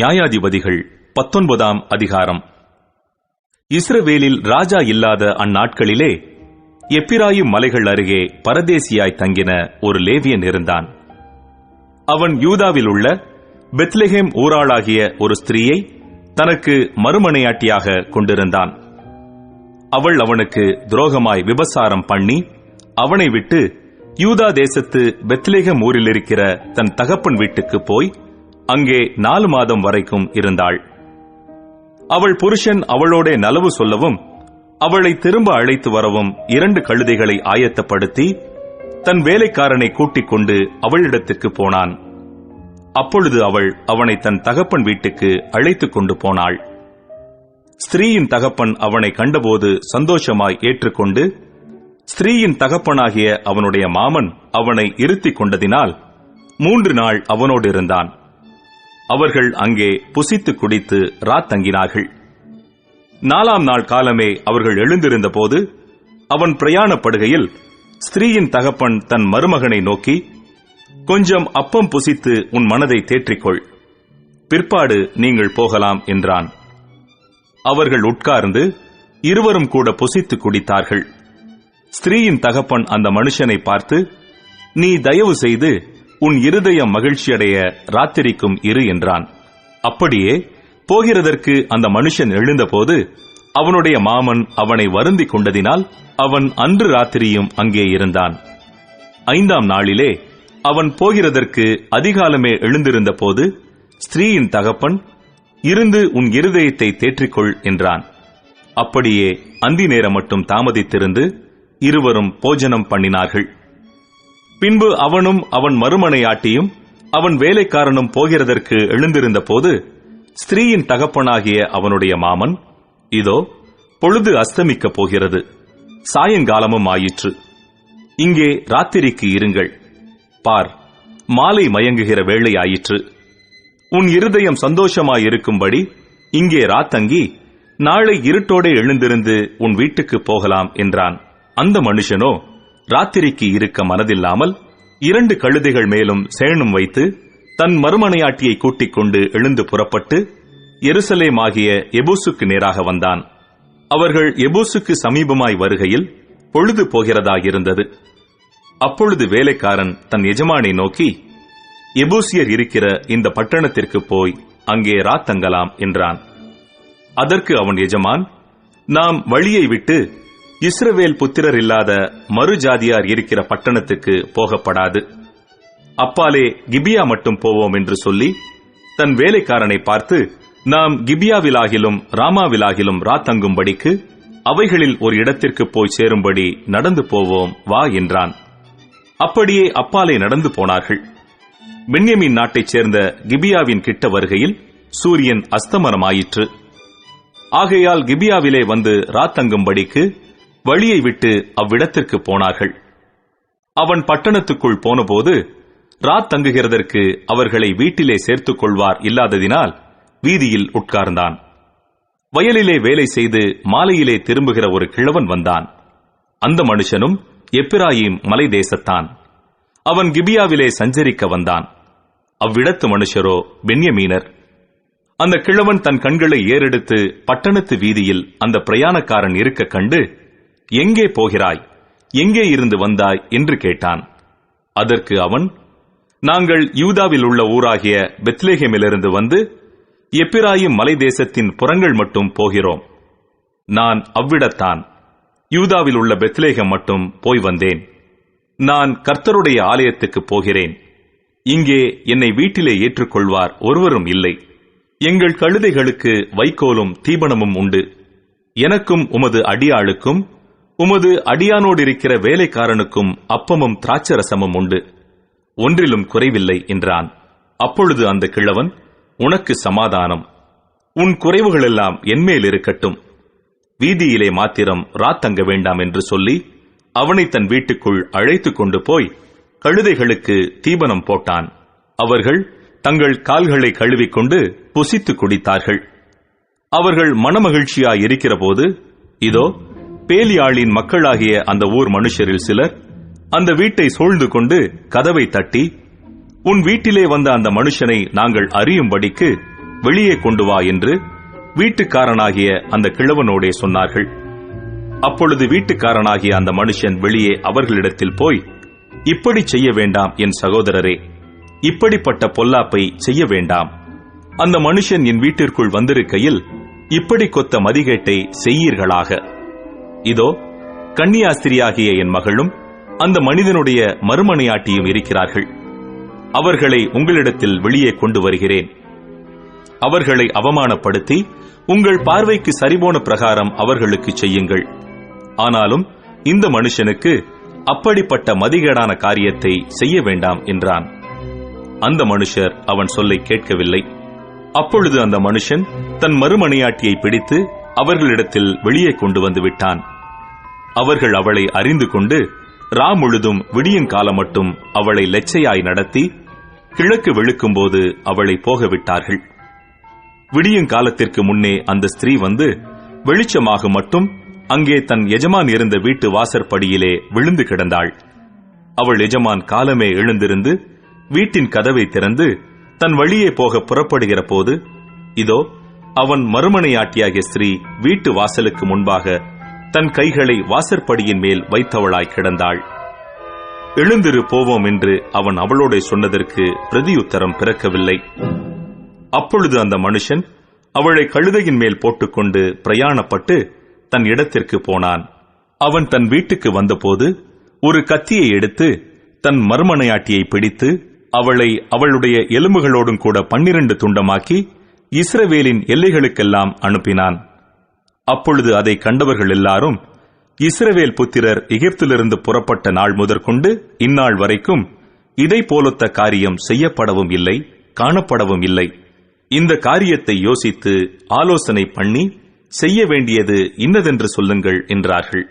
நியாயாதிபதிகள் பத்தொன்பதாம் அதிகாரம். இஸ்ரவேலில் ராஜா இல்லாத அந்நாட்களிலே எப்பிராயும் மலைகள் அருகே பரதேசியாய் தங்கின ஒரு லேவியன் இருந்தான். அவன் யூதாவில் உள்ள பெத்லெஹேம் ஊராளாகிய ஒரு ஸ்திரீயை தனக்கு மறுமனையாட்டியாக கொண்டிருந்தான். அவள் அவனுக்கு துரோகமாய் விபசாரம் பண்ணி அவனை விட்டு யூதா தேசத்து பெத்லேகம் ஊரில் இருக்கிற தன் தகப்பன் வீட்டுக்கு போய் அங்கே நாலு மாதம் வரைக்கும் இருந்தாள். அவள் புருஷன் அவளோட நலவு சொல்லவும் அவளை திரும்ப அழைத்து வரவும் இரண்டு கழுதைகளை ஆயத்தப்படுத்தி தன் வேலைக்காரனை கூட்டிக் கொண்டு அவளிடத்திற்கு போனான். அப்பொழுது அவள் அவனை தன் தகப்பன் வீட்டுக்கு அழைத்துக் கொண்டு போனாள். ஸ்திரீயின் தகப்பன் அவனை கண்டபோது சந்தோஷமாய் ஏற்றுக்கொண்டு ஸ்திரீயின் தகப்பனாகிய அவனுடைய மாமன் அவனை இருத்திக் கொண்டதினால் மூன்று நாள் அவனோடு இருந்தான். அவர்கள் அங்கே புசித்து குடித்து ராத்தங்கினார்கள் நாலாம் நாள் காலமே அவர்கள் எழுந்திருந்த போது அவன் பிரயாணப்படுகையில் ஸ்திரீயின் தகப்பன் தன் மருமகனை நோக்கி கொஞ்சம் அப்பம் புசித்து உன் மனதை தேற்றிக்கொள். பிற்பாடு நீங்கள் போகலாம் என்றான். அவர்கள் உட்கார்ந்து இருவரும் கூட புசித்து குடித்தார்கள். ஸ்திரீயின் தகப்பன் அந்த மனுஷனை பார்த்து நீ தயவு செய்து உன் இருதயம் மகிழ்ச்சியடைய ராத்திரிக்கும் இரு என்றான். அப்படியே போகிறதற்கு அந்த மனுஷன் எழுந்தபோது அவனுடைய மாமன் அவனை வருந்திக் கொண்டதினால் அவன் அன்று ராத்திரியும் அங்கே இருந்தான். ஐந்தாம் நாளிலே அவன் போகிறதற்கு அதிகாலமே எழுந்திருந்த போது ஸ்திரீயின் தகப்பன் இருந்து உன் இருதயத்தை தேற்றிக்கொள் என்றான். அப்படியே அந்தி நேரம் மட்டும் தாமதித்திருந்து இருவரும் போஜனம் பண்ணினார்கள். பின்பு அவனும் அவன் மறுமனையாட்டியும் அவன் வேலைக்காரனும் போகிறதற்கு எழுந்திருந்த போது ஸ்திரீயின் தகப்பனாகிய அவனுடைய மாமன் இதோ பொழுது அஸ்தமிக்கப் போகிறது. சாயங்காலமும் ஆயிற்று. இங்கே ராத்திரிக்கு இருங்கள். பார் மாலை மயங்குகிற வேளை ஆயிற்று. உன் இருதயம் சந்தோஷமாயிருக்கும்படி இங்கே ராத்தங்கி நாளை இருட்டோடே எழுந்திருந்து உன் வீட்டுக்கு போகலாம் என்றான். அந்த மனுஷனோ ராத்திரிக்கு இருக்க மனதில்லாமல் இரண்டு கழுதைகள் மேலும் சேணும் வைத்து தன் மறுமனையாட்டியை கூட்டிக் கொண்டு எழுந்து புறப்பட்டு எருசலேம் ஆகிய எபூசுக்கு நேராக வந்தான். அவர்கள் எபூசுக்கு சமீபமாய் வருகையில் பொழுது போகிறதாயிருந்தது. அப்பொழுது வேலைக்காரன் தன் எஜமானை நோக்கி எபூசியர் இருக்கிற இந்த பட்டணத்திற்கு போய் அங்கே ராத்தங்கலாம் என்றான். அதற்கு அவன் எஜமான் நாம் வழியை விட்டு இஸ்ரவேல் புத்திரர் இல்லாத மறுஜாதியார் இருக்கிற பட்டணத்துக்கு போகப்படாது. அப்பாலே கிபியா மட்டும் போவோம் என்று சொல்லி தன் வேலைக்காரனை பார்த்து நாம் கிபியாவிலாகிலும் ராமாவிலாகிலும் ராத்தங்கும்படிக்கு அவைகளில் ஒரு இடத்திற்கு போய் சேரும்படி நடந்து போவோம் வா என்றான். அப்படியே அப்பாலே நடந்து போனார்கள். பென்யமின் நாட்டைச் சேர்ந்த கிபியாவின் கிட்ட வருகையில் சூரியன் அஸ்தமனமாயிற்று. ஆகையால் கிபியாவிலே வந்து ராத்தங்கும்படிக்கு வழியை விட்டு அவ்விடத்திற்கு போனார்கள். அவன் பட்டணத்துக்குள் போனபோது ராத் தங்குகிறதற்கு அவர்களை வீட்டிலே சேர்த்துக் கொள்வார் இல்லாததினால் வீதியில் உட்கார்ந்தான். வயலிலே வேலை செய்து மாலையிலே திரும்புகிற ஒரு கிழவன் வந்தான். அந்த மனுஷனும் எப்பிராயிம் மலை தேசத்தான் அவன் கிபியாவிலே சஞ்சரிக்க வந்தான். அவ்விடத்து மனுஷரோ பென்யமீனர். அந்த கிழவன் தன் கண்களை ஏறெடுத்து பட்டணத்து வீதியில் அந்த பிரயாணக்காரன் இருக்க கண்டு எங்கே போகிறாய்? எங்கே இருந்து வந்தாய்? என்று கேட்டான். அதற்கு அவன் நாங்கள் யூதாவில் உள்ள ஊராகிய பெத்லேஹேமிலிருந்து வந்து எப்பிராயும் மலை தேசத்தின் புறங்கள் மட்டும் போகிறோம். நான் அவ்விடத்தான் யூதாவில் உள்ள பெத்லேகம் மட்டும் போய் வந்தேன். நான் கர்த்தருடைய ஆலயத்துக்கு போகிறேன். இங்கே என்னை வீட்டிலே ஏற்றுக்கொள்வார் ஒருவரும் இல்லை. எங்கள் கழுதைகளுக்கு வைக்கோலும் தீபனமும் உண்டு. எனக்கும் உமது அடியாளுக்கும் உமது அடியானோடு இருக்கிற வேலைக்காரனுக்கும் அப்பமும் திராட்சரசமும் உண்டு. ஒன்றிலும் குறைவில்லை என்றான். அப்பொழுது அந்த கிழவன் உனக்கு சமாதானம். உன் குறைவுகளெல்லாம் என்மேல் இருக்கட்டும். வீதியிலே மாத்திரம் ராத்தங்க வேண்டாம் என்று சொல்லி அவனை தன் வீட்டுக்குள் அழைத்துக் கொண்டு போய் கழுதைகளுக்கு தீபனம் போட்டான். அவர்கள் தங்கள் கால்களை கழுவிக்கொண்டு புசித்து குடித்தார்கள். அவர்கள் மனமகிழ்ச்சியாய் இருக்கிறபோது இதோ பேலியாளின் மக்களாகிய அந்த ஊர் மனுஷரில் சிலர் அந்த வீட்டை சூழ்ந்து கொண்டு கதவை தட்டி உன் வீட்டிலே வந்த அந்த மனுஷனை நாங்கள் அறியும்படிக்கு வெளியே கொண்டு வா என்று வீட்டுக்காரனாகிய அந்த கிழவனோடே சொன்னார்கள். அப்பொழுது வீட்டுக்காரனாகிய அந்த மனுஷன் வெளியே அவர்களிடத்தில் போய் இப்படி செய்ய வேண்டாம் என் சகோதரரே இப்படிப்பட்ட பொல்லாப்பை செய்ய வேண்டாம். அந்த மனுஷன் என் வீட்டிற்குள் வந்திருக்கையில் இப்படி கொத்த மதிகேட்டை செய்யீர்களாக. இதோ கன்னியாஸ்திரியாகிய என் மகளும் அந்த மனிதனுடைய மறுமனையாட்டியும் இருக்கிறார்கள். அவர்களை உங்களிடத்தில் வெளியே கொண்டு வருகிறேன். அவர்களை அவமானப்படுத்தி உங்கள் பார்வைக்கு சரிபோன பிரகாரம் அவர்களுக்கு செய்யுங்கள். ஆனாலும் இந்த மனுஷனுக்கு அப்படிப்பட்ட மதிகேடான காரியத்தை செய்ய வேண்டாம் என்றான். அந்த மனுஷர் அவன் சொல்லை கேட்கவில்லை. அப்பொழுது அந்த மனுஷன் தன் மறுமணியாட்டியை பிடித்து அவர்களிடத்தில் வெளியே கொண்டு வந்து விட்டான். அவர்கள் அவளை அறிந்து கொண்டு ரா முழுதும் விடியங்காலம் மட்டும் அவளை லெச்சையாய் நடத்தி கிழக்கு வெளுக்கும்போது அவளை போகவிட்டார்கள் விடியங்காலத்திற்கு முன்னே அந்த ஸ்திரீ வந்து வெளிச்சமாக மட்டும் அங்கே தன் எஜமான் இருந்த வீட்டு வாசற்படியிலே விழுந்து கிடந்தாள். அவள் எஜமான் காலமே எழுந்திருந்து வீட்டின் கதவை திறந்து தன் வழியே போக புறப்படுகிற போது இதோ அவன் மறுமனையாட்டியாகிய ஸ்திரீ வீட்டு வாசலுக்கு முன்பாக தன் கைகளை வாசற்படியின் மேல் வைத்தவளாய் கிடந்தாள். எழுந்திரு போவோம் என்று அவன் அவளோட சொன்னதற்கு பிரதியுத்தரம் பிறக்கவில்லை. அப்பொழுது அந்த மனுஷன் அவளை கழுதையின் மேல் போட்டுக்கொண்டு பிரயாணப்பட்டு தன் இடத்திற்கு போனான். அவன் தன் வீட்டுக்கு வந்தபோது ஒரு கத்தியை எடுத்து தன் மறுமனையாட்டியை பிடித்து அவளை அவளுடைய எலும்புகளோடும் கூட பன்னிரண்டு துண்டமாக்கி இஸ்ரவேலின் எல்லைகளுக்கெல்லாம் அனுப்பினான். அப்பொழுது அதை கண்டவர்கள் எல்லாரும் இஸ்ரவேல் புத்திரர் எகிப்திலிருந்து புறப்பட்ட நாள் முதற்கொண்டு இந்நாள் வரைக்கும் இதை போலொத்த காரியம் செய்யப்படவும் இல்லை காணப்படவும் இல்லை. இந்த காரியத்தை யோசித்து ஆலோசனை பண்ணி செய்ய வேண்டியது இன்னதென்று சொல்லுங்கள் என்றார்கள்.